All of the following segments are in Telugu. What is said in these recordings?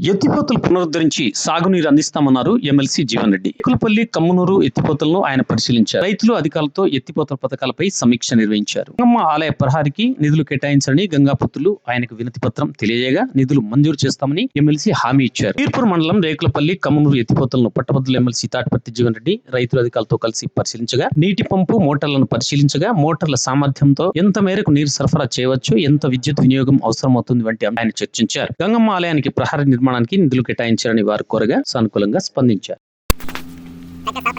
ఎత్తిపోతలు పునరుద్ధరించి సాగునీరు అందిస్తామన్నారు ఎమ్మెల్సీ జీవన్ రెడ్డి. ఎక్కులపల్లి కమ్మునూరు ఎత్తిపోతలను ఆయన పరిశీలించారు. రైతులు అధికారులతో ఎత్తిపోతల పథకాలపై సమీక్ష నిర్వహించారు. గంగమ్మ ఆలయ ప్రహారికి నిధులు కేటాయించాలని గంగాపుత్రులు ఆయనకు వినతి పత్రం తెలియజేయగా నిధులు మంజూరు చేస్తామని ఎమ్మెల్సీ హామీ ఇచ్చారు. తీర్పూర్ మండలం రేకులపల్లి కమ్మునూరు ఎత్తిపోతలను పట్టభద్రుల ఎమ్మెల్సీ తాటిపత్తి జీవన్ రెడ్డి రైతుల అధికారులతో కలిసి పరిశీలించగా నీటి పంపు మోటార్లను పరిశీలించగా మోటార్ల సామర్థ్యంతో ఎంత మేరకు నీరు సరఫరా చేయవచ్చు ఎంత విద్యుత్ వినియోగం అవసరమవుతుంది వంటి ఆయన చర్చించారు. గంగమ్మ ఆలయానికి ప్రహార నిర్మాణం నిర్మాణానికి నిధులు కేటాయించారని వారు కోరగా సానుకూలంగా స్పందించారు. దగ్గర కూడా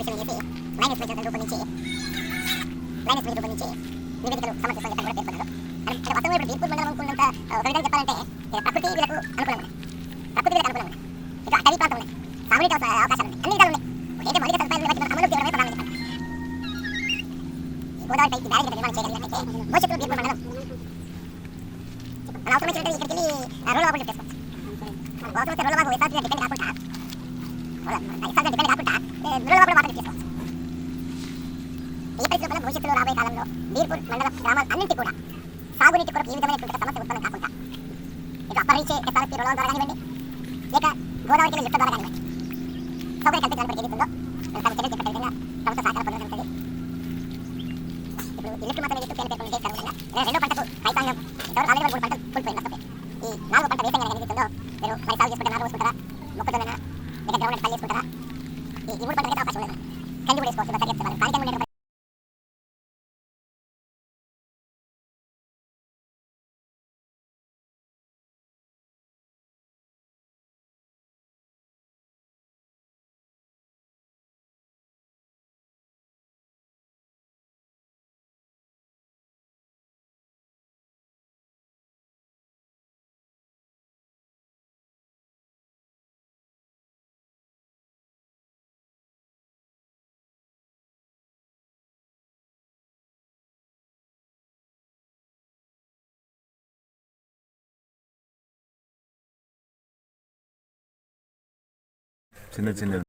ఇక్కడికి వెళ్ళి రోడ్ల వాకులు మన రెండు మాకు రోడ్ల డిపెండ్ కాకుండా ఇస్తాను డిపెండ్ కాకుండా రోడ్ల వాకులు వాటర్ చేసుకోవచ్చు ఈ పరిస్థితుల భవిష్యత్తులో రాబోయే కాలంలో బీర్పూర్ మండల గ్రామాలు అన్నింటి కూడా సాగునీటి కొరకు ఈ విధమైనటువంటి సమస్య ఉత్పన్నం కాకుండా ఇక అప్పరించే ఎస్ఆర్పి రుణాల ద్వారా కానివ్వండి లేక గోదావరికి లిఫ్ట్ ద్వారా కానివ్వండి సౌకర్యం కల్పించడానికి ఏదైతుందో దాని చర్య చెప్పే విధంగా ప్రభుత్వ సహకారం పొందడం ఇప్పుడు ఇల్లు మాత్రమే మాత్రం ఎత్తు పేరు పేర్కొంటే రెండో పంటకు మీరు మరి సాగు చేసుకుంటే నారు పోసుకుంటారా మొక్కజొన్న లేక గ్రౌండ్ పని చేసుకుంటారా ఈ మూడు పంటలకైతే అవకాశం లేదు కంది కూడా వేసుకోవచ్చు సరిగ్గా చెప్తారు 真的真的。